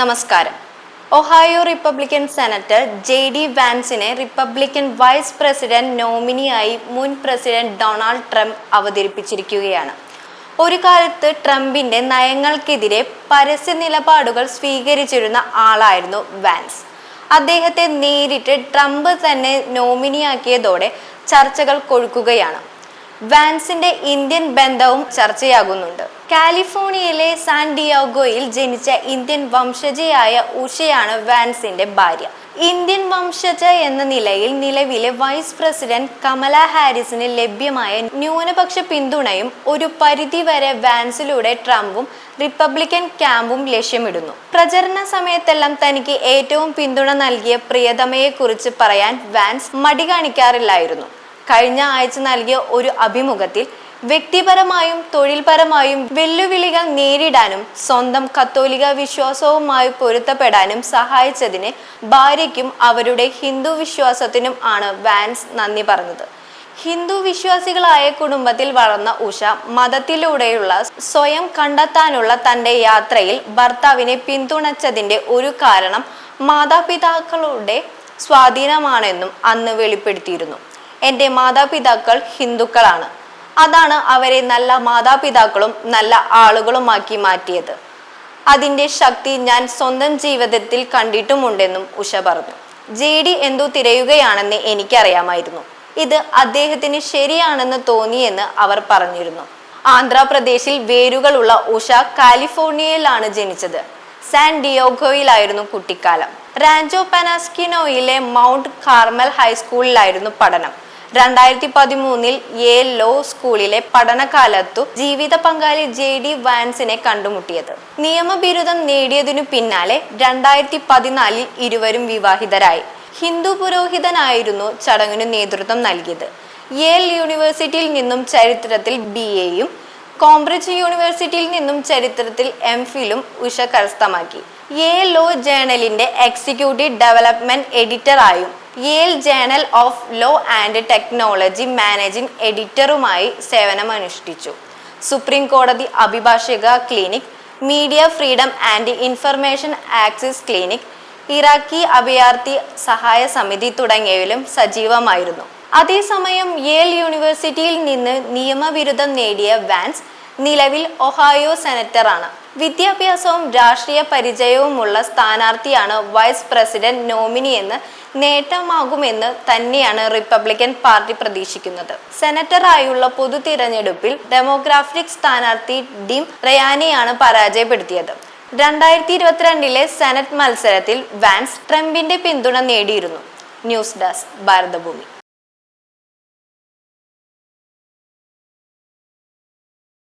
നമസ്കാരം. Ohio republican senator J D വാൻസിനെ Republican vice president നോമിനിയായി മുൻ പ്രസിഡന്റ് ഡൊണാൾഡ് ട്രംപ് അവതരിപ്പിച്ചിരിക്കുകയാണ്. ഒരു കാലത്ത് ട്രംപിന്റെ നയങ്ങൾക്കെതിരെ പരസ്യ നിലപാടുകൾ സ്വീകരിച്ചിരുന്ന ആളായിരുന്നു വാൻസ്. അദ്ദേഹത്തെ നേരിട്ട് ട്രംപ് തന്നെ നോമിനിയാക്കിയതോടെ ചർച്ചകൾ കൊഴുക്കുകയാണ്. വാൻസിന്റെ ഇന്ത്യൻ ബന്ധവും ചർച്ചയാകുന്നുണ്ട്. കാലിഫോർണിയയിലെ സാൻ ഡിയാഗോയിൽ ജനിച്ച ഇന്ത്യൻ വംശജയായ ഉഷയാണ് വാൻസിന്റെ ഭാര്യ. ഇന്ത്യൻ വംശജ എന്ന നിലയിൽ നിലവിലെ വൈസ് പ്രസിഡന്റ് കമല ഹാരിസിന് ലഭ്യമായ ന്യൂനപക്ഷ പിന്തുണയും ഒരു പരിധിവരെ വാൻസിലൂടെ ട്രംപും റിപ്പബ്ലിക്കൻ ക്യാമ്പും ലക്ഷ്യമിടുന്നു. പ്രചരണ സമയത്തെല്ലാം തനിക്ക് ഏറ്റവും പിന്തുണ നൽകിയ പ്രിയതമയെക്കുറിച്ച് പറയാൻ വാൻസ് മടി കാണിക്കാറില്ലായിരുന്നു. കഴിഞ്ഞ ആഴ്ച നൽകിയ ഒരു അഭിമുഖത്തിൽ വ്യക്തിപരമായും തൊഴിൽപരമായും വെല്ലുവിളികൾ നേരിടാനും സ്വന്തം കത്തോലിക വിശ്വാസവുമായി പൊരുത്തപ്പെടാനും സഹായിച്ചതിന് ഭാര്യയ്ക്കും അവരുടെ ഹിന്ദു വിശ്വാസത്തിനും ആണ് വാൻസ് നന്ദി പറഞ്ഞത്. ഹിന്ദു വിശ്വാസികളായ കുടുംബത്തിൽ വളർന്ന ഉഷ മതത്തിലൂടെയുള്ള സ്വയം കണ്ടെത്താനുള്ള തന്റെ യാത്രയിൽ ഭർത്താവിനെ പിന്തുണച്ചതിന്റെ ഒരു കാരണം മാതാപിതാക്കളുടെ സ്വാധീനമാണെന്നും അന്ന് വെളിപ്പെടുത്തിയിരുന്നു. എന്റെ മാതാപിതാക്കൾ ഹിന്ദുക്കളാണ്. അതാണ് അവരെ നല്ല മാതാപിതാക്കളും നല്ല ആളുകളുമാക്കി മാറ്റിയത്. അതിന്റെ ശക്തി ഞാൻ സ്വന്തം ജീവിതത്തിൽ കണ്ടിട്ടുമുണ്ടെന്നും ഉഷ പറഞ്ഞു. ജെ ഡി എന്തു തിരയുകയാണെന്ന് എനിക്കറിയാമായിരുന്നു. ഇത് അദ്ദേഹത്തിന് ശരിയാണെന്ന് തോന്നിയെന്ന് അവർ പറഞ്ഞിരുന്നു. ആന്ധ്രാപ്രദേശിൽ വേരുകളുള്ള ഉഷ കാലിഫോർണിയയിലാണ് ജനിച്ചത്. സാൻ ഡിയോഗോയിലായിരുന്നു കുട്ടിക്കാലം. റാഞ്ചോ പനാസ്കിനോയിലെ മൗണ്ട് കാർമൽ ഹൈസ്കൂളിലായിരുന്നു പഠനം. രണ്ടായിരത്തി പതിമൂന്നിൽ യേ ലോ സ്കൂളിലെ പഠനകാലത്തു ജീവിത പങ്കാളി ജെ ഡി വാൻസിനെ കണ്ടുമുട്ടിയത്. നിയമബിരുദം നേടിയതിനു പിന്നാലെ രണ്ടായിരത്തി പതിനാലിൽ ഇരുവരും വിവാഹിതരായി. ഹിന്ദു പുരോഹിതനായിരുന്നു ചടങ്ങിനു നേതൃത്വം നൽകിയത്. യേൽ യൂണിവേഴ്സിറ്റിയിൽ നിന്നും ചരിത്രത്തിൽ ബി എയും കോംബ്രിഡ്ജ് യൂണിവേഴ്സിറ്റിയിൽ നിന്നും ചരിത്രത്തിൽ എം ഫിലും ഉഷ കരസ്ഥമാക്കി. യേ ലോ ജേണലിന്റെ executive development എഡിറ്ററായും Yale journal of law and technology managing എഡിറ്ററുമായി സേവനമനുഷ്ഠിച്ചു സുപ്രീം കോടതി അഭിഭാഷക clinic media freedom and information access clinic Iraqi അഭയാർത്ഥി സഹായ സമിതി തുടങ്ങിയവയിലും സജീവമായിരുന്നു. അതേസമയം യേൽ യൂണിവേഴ്സിറ്റിയിൽ നിന്ന് നിയമവിരുദ്ധം നേടിയ വാൻസ് നിലവിൽ ഒഹായോ സെനറ്ററാണ്. വിദ്യാഭ്യാസവും രാഷ്ട്രീയ പരിചയവുമുള്ള സ്ഥാനാർത്ഥിയാണ് വൈസ് പ്രസിഡന്റ് നോമിനി എന്ന് നേട്ടമാകുമെന്ന് തന്നെയാണ് റിപ്പബ്ലിക്കൻ പാർട്ടി പ്രതീക്ഷിക്കുന്നത്. സെനറ്ററായുള്ള പൊതു തിരഞ്ഞെടുപ്പിൽ ഡെമോഗ്രാഫിക് സ്ഥാനാർത്ഥി ഡിം റയാനെയാണ് പരാജയപ്പെടുത്തിയത്. രണ്ടായിരത്തി ഇരുപത്തിരണ്ടിലെ സെനറ്റ് മത്സരത്തിൽ വാൻസ് ട്രംപിന്റെ പിന്തുണ നേടിയിരുന്നു. News desk Bharathabhoomi.